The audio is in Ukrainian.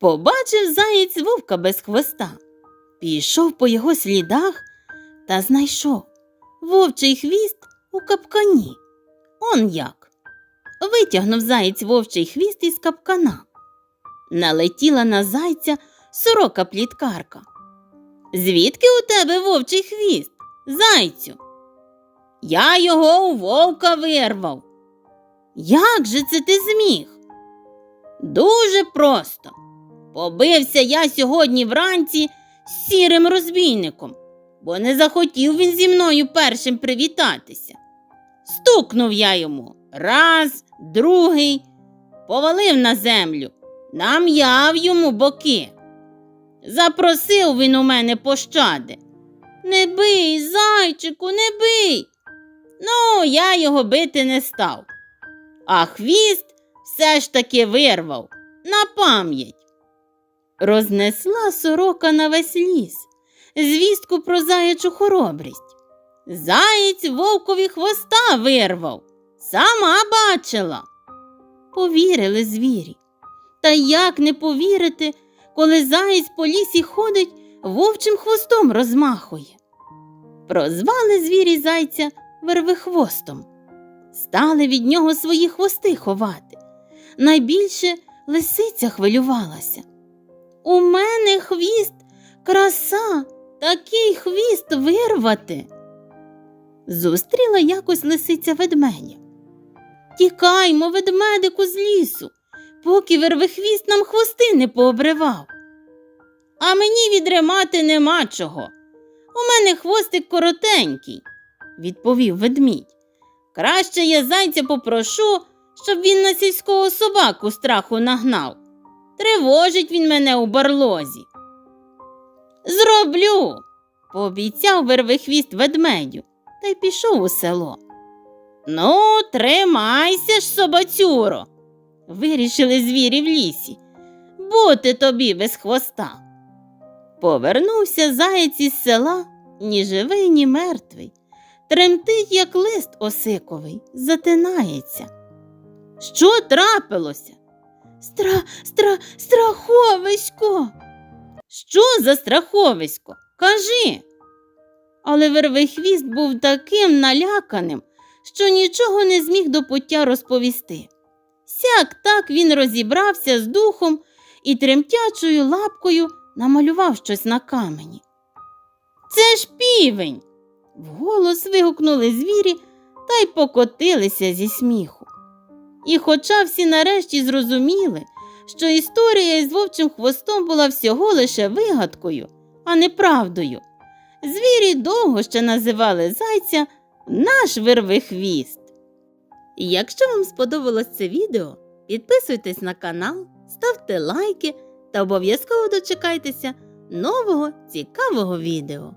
Побачив заєць вовка без хвоста, пішов по його слідах та знайшов вовчий хвіст у капкані. Он як. Витягнув заєць вовчий хвіст із капкана. Налетіла на зайця сорока пліткарка. Звідки у тебе вовчий хвіст, зайцю? Я його у вовка вирвав. Як же це ти зміг? Дуже просто. Побився я сьогодні вранці з сірим розбійником, бо не захотів він зі мною першим привітатися. Стукнув я йому раз, другий, повалив на землю, нам'яв йому боки. Запросив він у мене пощади. Не бий, зайчику, не бий. Ну, я його бити не став. А хвіст все ж таки вирвав на пам'ять. Рознесла сорока на весь ліс звістку про заячу хоробрість. Заєць вовкові хвоста вирвав, сама бачила. Повірили звірі. Та як не повірити, коли заєць по лісі ходить, вовчим хвостом розмахує. Прозвали звірі зайця вервихвостом, стали від нього свої хвости ховати. Найбільше лисиця хвилювалася. У мене хвіст, краса, такий хвіст вирвати. Зустріла якось лисиця ведмедя. Тікаймо, ведмедику, з лісу, поки вервихвіст нам хвости не пообривав. А мені відремати нема чого. У мене хвостик коротенький, відповів ведмідь. Краще я зайця попрошу, щоб він на сільського собаку страху нагнав. Тривожить він мене у барлозі. Зроблю, пообіцяв вервихвіст ведмедю та й пішов у село. Ну, тримайся ж, собацюро, вирішили звірі в лісі. Бути тобі без хвоста. Повернувся заєць із села, ні живий, ні мертвий. Тремтить, як лист осиковий, затинається. Що трапилося? Стра, стра, страховисько. Що за страховисько? Кажи. Але вервихвіст був таким наляканим, що нічого не зміг до пуття розповісти. Сяк так він розібрався з духом і тремтячою лапкою намалював щось на камені. Це ж півень. Вголос вигукнули звірі та й покотилися зі сміху. І хоча всі нарешті зрозуміли, що історія із вовчим хвостом була всього лише вигадкою, а не правдою, звірі довго ще називали зайця наш вирвихвіст. І якщо вам сподобалось це відео, підписуйтесь на канал, ставте лайки та обов'язково дочекайтеся нового цікавого відео.